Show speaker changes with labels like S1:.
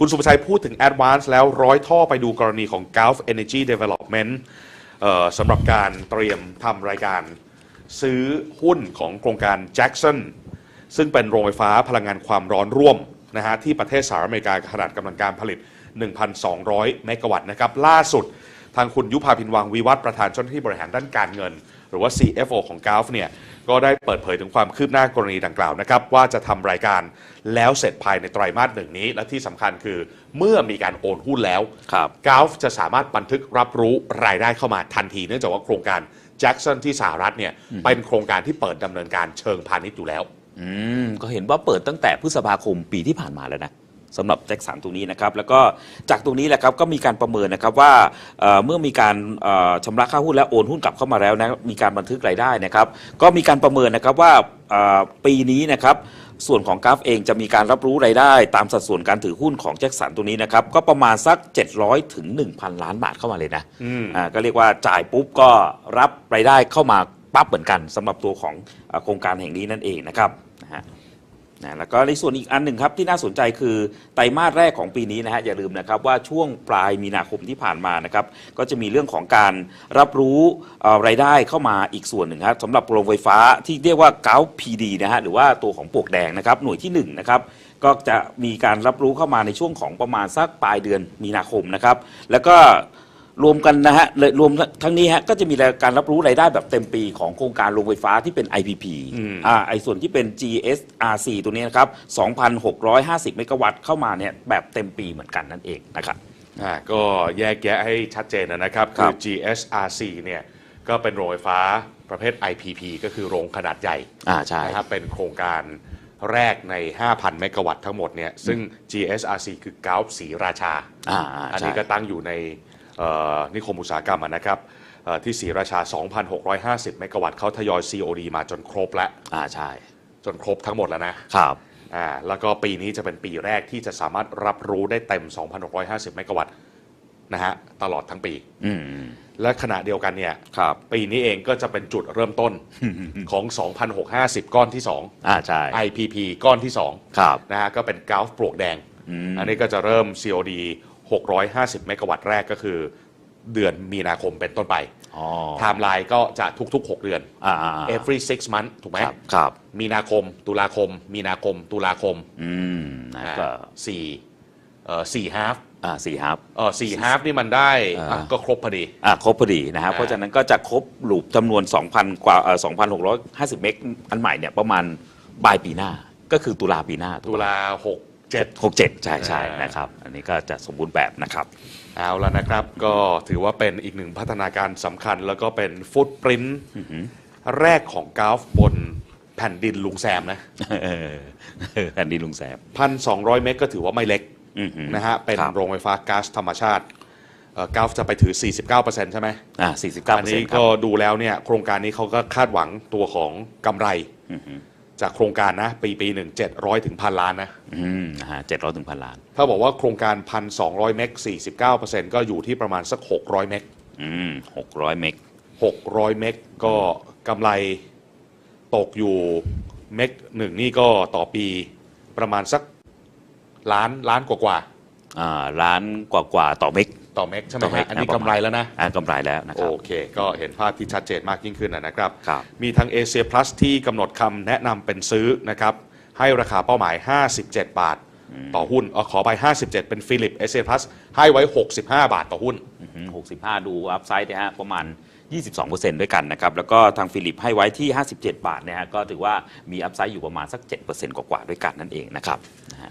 S1: คุณสุภชัยพูดถึง Advance แล้วร้อยท่อไปดูกรณีของ Gulf Energy Development สำหรับการเตรียมทำรายการ ซื้อหุ้นของโครงการ Jackson ซึ่งเป็นโรงไฟฟ้าพลังงานความร้อนร่วมนะฮะที่ประเทศสหรัฐอเมริกาขนาดกำลังการผลิต 1,200 เมกะวัตต์นะครับล่าสุดทางคุณยุพาพินวังวิวัฒประธานเจ้าหน้าที่บริหารด้านการเงิน หรือว่า CFO ของ g u l f เนี่ยก็ได้เปิดเผยถึงความคืบหน้ากรณีดังกล่าวนะครับ ว่าจะทำรายการแล้วเสร็จภายในไตรมาสหนึ่งนี้ และที่สำคัญคือเมื่อมีการโอนหุ้นแล้ว
S2: ครับ
S1: g u l f จะสามารถบันทึกรับรู้รายได้เข้ามาทันที เนื่องจากว่าโครงการ Jackson ที่สหรัฐเนี่ยเป็นโครงการที่เปิดดำเนินการเชิงพาณิชย์อยู่แล้ว
S2: อืมก็เห็นว่าเปิดตั้งแต่พฤษภาคมปีที่ผ่านมาแล้วนะ สำหรับแจ็คสันตรงนี้นะครับแล้วก็จากตรงนี้แหละครับก็มีการประเมินนะครับว่าเอ่อเมื่อมีการเอ่อชำระค่าหุ้นและโอนหุ้นกลับเข้ามาแล้วนะมีการบันทึกรายได้นะครับก็มีการประเมินนะครับว่าเอ่อปีนี้นะครับส่วนของกราฟเองจะมีการรับรู้รายได้ ตามสัดส่วนการถือหุ้นของแจ็คสันตรงนี้นะครับก็ประมาณสัก 700ถึง1,000 ล้านบาทเข้ามาเลยนะ
S1: อืม
S2: อ่าก็เรียกว่าจ่ายปุ๊บก็รับรายได้เข้ามาปั๊บเหมือนกันสำหรับตัวของเอ่อโครงการแห่งนี้นั่นเองนะครับนะฮะ นะแล้วก็ในส่วนอีกอันหนึ่งครับที่น่าสนใจคือไตรมาสแรกของปีนี้นะฮะอย่าลืมนะครับว่าช่วงปลายมีนาคมที่ผ่านมานะครับก็จะมีเรื่องของการรับรู้รายได้เข้ามาอีกส่วนหนึ่งครับสำหรับโรงไฟฟ้าที่เรียกว่าเกาพีดีนะฮะหรือว่าตัวของปวกแดงนะครับหน่วยที่หนึ่งนะครับก็จะมีการรับรู้เข้ามาในช่วงของประมาณสักปลายเดือนมีนาคมนะครับแล้วก็ รวมกันนะฮะเลยรวมทั้งนี้ฮะก็จะมีการรับรู้รายได้แบบเต็มปีของโครงการโรงไฟฟ้าที่เป็น IPP
S1: อืม
S2: อ่าไอส่วนที่เป็น GSRC ตัวนี้นะครับ 2,650 เมกะวัตต์เข้ามาเนี่ยแบบเต็มปีเหมือนกันนั่นเองนะครับ
S1: อ่าก็แยกแยะให้ชัดเจนนะครับ
S2: ครั
S1: คือ
S2: บ
S1: GSRC เนี่ยก็เป็นโรงไฟฟ้าประเภท IPP ก็คือโรงขนาดใหญ่
S2: อ่าใช่
S1: นะครับเป็นโครงการแรกใน 5,000 เมกะวัตต์ทั้งหมดเนี่ย ซึ่ง GSRC คือเกาศรีราชา
S2: อ่า
S1: อัน
S2: ใช่
S1: นี้ก็ตั้งอยู่ในเอ่อ นิคมอุตสาหกรรมอะนะครับเอ่อที่ศรีราชา 2,650 เมกะวัตต์เขาทยอย COD มาจนครบแล้ว
S2: อ่าใช่
S1: จนครบทั้งหมดแล้วนะครับอ่าแล้วก็ปีนี้จะเป็นปีแรกที่จะสามารถรับรู้ได้เต็ม 2,650 เมกะวัตต์นะฮะตลอดทั้งปี
S2: อืม
S1: และขณะเดียวกันเนี่ย
S2: ครับ
S1: ปีนี้เองก็จะเป็นจุดเริ่มต้นของ 2,650 ก้อนที่
S2: อ่าใช่
S1: 2 IPP ก้อนที่
S2: ครับ
S1: 2นะฮะก็เป็นกราฟปลวกแดง
S2: อืม
S1: อันนี้ก็จะเริ่ม COD 650 เมกะวัตต์แรกก็คือเดือนมีนาคมเป็นต้นไป
S2: อ๋อ
S1: ไทม์ไลน์ก็จะทุกๆ 6 เดือน
S2: อ่าอ่าอ่า
S1: every six month ถูกไหม
S2: ครับครับ
S1: มีนาคม ตุลาคม มีนาคม ตุลาคม
S2: อืมนะ
S1: อ่า
S2: ก็
S1: สี่เอ่อสี่ฮาฟ
S2: อ่าสี่ฮับ
S1: เออสี่ฮาฟนี่มันได้
S2: อ่า
S1: อะก็ครบพอดี
S2: อ่าครบพอดีนะครับ
S1: อ่า
S2: เพราะฉะนั้นก็จะครบลูปจำนวน 2,000 กว่าเอ่อ2,650 เมกอันใหม่เนี่ยประมาณปลายปีหน้าก็คือตุลาปีหน้า
S1: ตุลาหก เจ็ด
S2: หกเจ็ดใช่ใช่
S1: อ่าน
S2: นะครับ อันนี้ก็จะสมบูรณ์แบบนะครับ
S1: เอาแล้วนะครับ ก็ถือว่าเป็นอีกหนึ่งพัฒนาการสำคัญ แล้วก็เป็นฟุตปรินท์แรกของกราฟบนแผ่นดินลุงแซมนะ
S2: เอออันนี้ลุงแสบ
S1: พันสองร้อยเมกก็ถือว่าไม่เล็ก
S2: อือหือ
S1: นะฮะ เป็น
S2: ครับ
S1: โรงไฟฟ้าก๊าซธรรมชาติเอ่อกราฟจะไปถือ 49%ใช่ไหม
S2: อ่า49%
S1: อันนี้
S2: ครั
S1: ก็
S2: บ
S1: ดูแล้วเนี่ย โครงการนี้เขาก็คาดหวังตัวของกำไร
S2: อือหือ
S1: จากโครงการนะ ปีปีหนึ่งเจ็ดร้อยถึงพันล้านนะ
S2: อืมนะฮะเจ็ดร้อยถึงพันล้าน
S1: ถ้าบอกว่าโครงการพันสองร้อยเมกสี่สิบเก้าเปอร์เซ็นต์ก็อยู่ที่ประมาณสักหกร้อยเมก
S2: อืมหกร้อยเมก
S1: หกร้อยเมกก็กำไรตกอยู่เมกหนึ่งนี่ก็ต่อปีประมาณสักล้านล้านกว่า
S2: อ่าล้านกว่ากว่าๆต่อเมก
S1: ๆ ต่อเมกใช่ไหม
S2: ต่อเมก
S1: ฮะอันนี้
S2: นะประ
S1: กำ
S2: มาณ
S1: ไรแล้วนะ
S2: อ่ากำไรแล้วนะค
S1: โอ
S2: รับ
S1: เค ก็เห็นภาพที่ชัดเจนมากยิ่งขึ้นนะนะครับ
S2: ครับ
S1: มีทางเอเชียพลัสที่กำหนดคำแนะนำเป็นซื้อนะครับ ให้ราคาเป้าหมาย 57 บาท ต่อหุ้นเออขอไป 57 เป็นฟิลิปเอเชียพลัสให้ไว้ 65 บาทต่อหุ้น
S2: หกสิบห้าดูอัพไซด์นะฮะประมาณ 22%ด้วยกันนะครับ แล้วก็ทางฟิลิปให้ไว้ที่ 57 บาทนะฮะก็ถือว่ามีอัพไซด์อยู่ประมาณสัก 7%กว่าๆด้วยกันนั่นเองนะครับนะฮะ